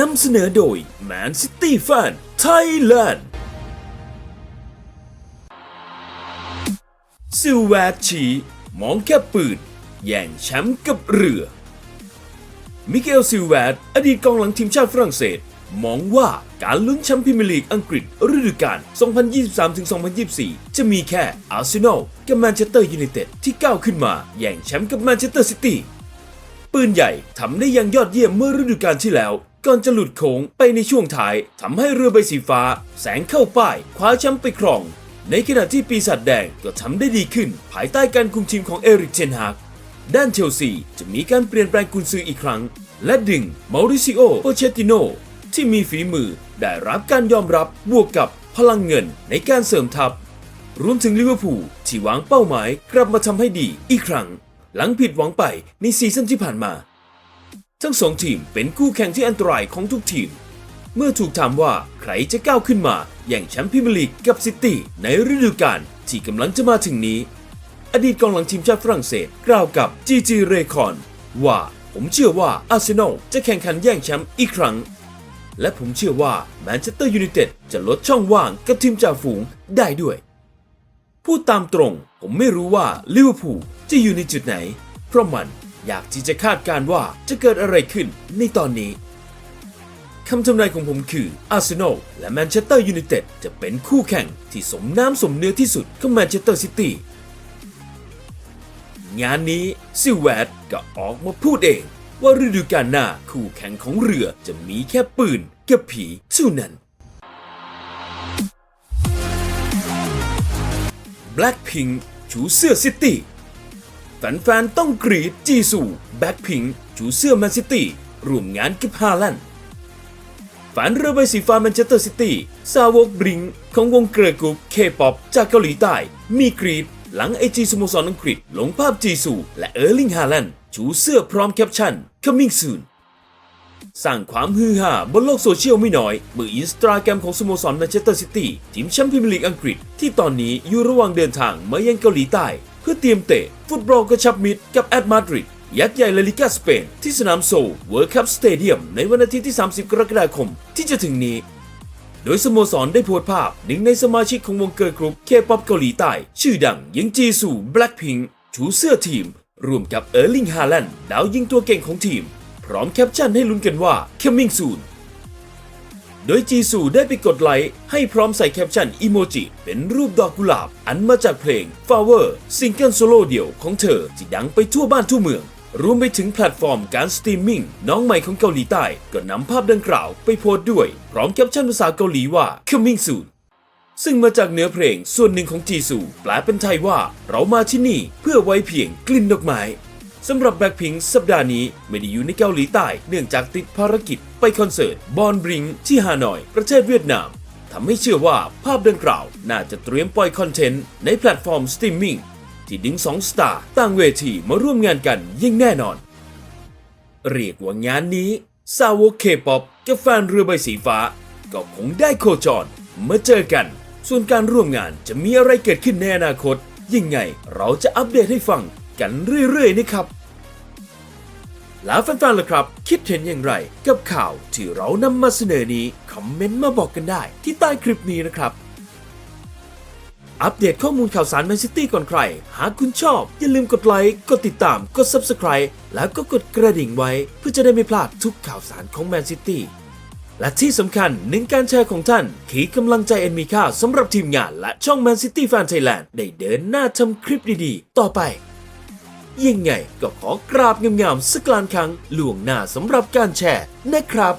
นำเสนอโดย Man City Fan Thailand ซิลแวดชีมองแค่ปืน แย่งแชมป์กับเรือ มิเกลซิลแวดอดีตกองหลังทีมชาติฝรั่งเศส มองว่าการลุ้นแชมป์พรีเมียร์ลีกอังกฤษฤดูกาล 2023-2024 จะมีแค่อาร์เซนอลกับแมนเชสเตอร์ยูไนเต็ดที่ก้าวขึ้นมา แย่งแชมป์กับแมนเชสเตอร์ซิตี้ปืนใหญ่ทำได้อยังยอดเยี่ยมเมื่อฤดูกาลที่แล้ว ก่อนจะหลุดโค้งไปในช่วงท้ายทำให้เรือใบสีฟ้า แสงเข้าป้ายคว้าแชมป์ไปครอง ในขณะที่ปีศาจแดงก็ทำได้ดีขึ้น ภายใต้การคุมทีมของเอริกเทนฮากด้านเชลซีจะมีการเปลี่ยนแปลงกุนซืออีกครั้ง และดึงมาริซิโอโปเชติโนที่มีฝีมือได้รับการยอมรับบวกกับพลังเงินในการเสริมทัพ รวมถึงลิเวอร์พูลที่วางเป้าหมายกลับมาทำให้ดีอีกครั้ง หลังผิดหวังไปในซีซั่นที่ผ่านมา ทั้งสองทีมเป็นคู่แข่งที่อันตรายของทุกทีม เมื่อถูกถามว่าใครจะก้าวขึ้นมาอย่างแชมป์พรีเมียร์ลีกกับซิตี้ในฤดูกาลที่กำลังจะมาถึงนี้ อดีตกองหลังทีมชาติฝรั่งเศสกล่าวกับจีจีเรคอนว่าผมเชื่อว่าอาร์เซนอลจะแข่งขันแย่งแชมป์อีกครั้ง และผมเชื่อว่าแมนเชสเตอร์ยูไนเต็ดจะลดช่องว่างกับทีมจ่าฝูงได้ด้วยพูดตามตรง ผมไม่รู้ว่าลิเวอร์พูลจะอยู่ในจุดไหน เพราะมัน อยากที่จะคาดการ์ว่าจะเกิดอะไรขึ้นในตอนนี้คำทำนายของผมคืออาร์เซนอลและแมนเชสเตอร์ยูไนเต็ดจะเป็นคู่แข่งที่สมน้ำสมเนื้อที่สุดของแมนเชสเตอร์ซิตี้งานนี้ซิลแวดก็ออกมาพูดเอง ว่าฤดูกาลหน้าคู่แข่งของเรือจะมีแค่ปืนกับผีเท่านั้น Blackpink ชูเสื้อซิตี้ แฟนๆต้องกรีดจีซูแบ็คพิงชูเสื้อแมนซิตี้ร่วมงานกับฮาลันด์แฟนเรือใบสีฟ้าแมนเชสเตอร์ซิตี้ซาวกบริงของวงเกรกุปเคป๊อปจากเกาหลีใต้ มีกรีดหลังไอจีสโมสรอังกฤษลงภาพจีซูและเออร์ลิงฮาลันด์ชูเสื้อพร้อมแคปชั่น coming soon สร้างความฮือฮาบนโลกโซเชียลไม่น้อยเมื่ออินสตาแกรมของสโมสรแมนเชสเตอร์ซิตี้ทีมแชมป์พรีเมียร์ลีกอังกฤษ ที่ตอนนี้อยู่ระหว่างเดินทางมายังเกาหลีใต้ พื่อเตรียมเตะ ฟุตบอลกระชับมิตรกับแอตมาดริดยักษ์ใหญ่ลาลิกาสเปน ที่สนามโซลเวิร์คัพสเตเดียมในวันอาทิตย์ที่ 30 กรกฎาคมที่จะถึงนี้ โดยสโมสรได้โพสต์ภาพหนึ่งในสมาชิกของวงเกิร์ลกรุ๊ปเคป๊อปเกาหลีใต้ ชื่อดังยังจีซูแบล็คพิงชูเสื้อทีม รวมกับเออร์ลิงฮาแลนด์ดาวยิงตัวเก่งของทีม พร้อมแคปชั่นให้ลุ้นกันว่า coming soon โดยจีซูได้ไปกดไลค์ให้พร้อมใส่แคปชั่นอีโมจิเป็นรูปดอกกุหลาบ อันมาจากเพลง Flower ซิงเกิลโซโล่เดี่ยวของเธอที่ดังไปทั่วบ้านทั่วเมือง รวมไปถึงแพลตฟอร์มการสตรีมมิ่งน้องใหม่ของเกาหลีใต้ ก็นำภาพดังกล่าวไปโพสต์ด้วย พร้อมแคปชั่นภาษาเกาหลีว่า coming soon ซึ่งมาจากเนื้อเพลงส่วนหนึ่งของจีซูแปลเป็นไทยว่า เรามาที่นี่เพื่อไว้เพียงกลิ่นดอกไม้ สำหรับแบ็คพิงสัปดาห์นี้ไม่ได้อยู่ในเกาหลีใต้ เนื่องจากติดภารกิจไปคอนเสิร์ตบอนบริงที่ฮานอย ประเทศเวียดนามทำให้เชื่อว่าภาพดังกล่าว น่าจะเตรียมปล่อยคอนเทนต์ในแพลตฟอร์มสตรีมมิ่งที่ดึงสองสตาร์ต่างเวทีมาร่วมงานกันยิ่งแน่นอน เรียกว่างานนี้ซาวกเคป๊อปกับแฟนเรือใบสีฟ้า ก็คงได้โคจรมาเจอกัน ส่วนการร่วมงานจะมีอะไรเกิดขึ้นในอนาคต ยังไงเราจะอัปเดตให้ฟัง กันเรื่อยๆนะครับ แล้วแฟนๆล่ะครับ คิดเห็นอย่างไร กับข่าวที่เรานำมาเสนอนี้ คอมเมนต์มาบอกกันได้ที่ใต้คลิปนี้นะครับ อัปเดตข้อมูลข่าวสารแมนซิตี้ก่อนใคร หากคุณชอบ อย่าลืมกดไลค์ กดติดตาม กด Subscribe แล้วก็กดกระดิ่งไว้ เพื่อจะได้ไม่พลาดทุกข่าวสารของแมนซิตี้และที่สำคัญหนึ่งการแชร์ของท่าน คือกำลังใจอันมีค่าสำหรับทีมงานและช่อง Man City Fan Thailand ได้เดินหน้าทำคลิปดีๆ ต่อไป ยังไงก็ขอกราบงามๆสักลานครั้งล่วงหน้าสำหรับการแชร์นะครับ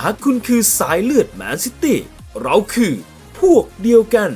หากคุณคือสายเลือดแมนซิตี้เราคือพวกเดียวกัน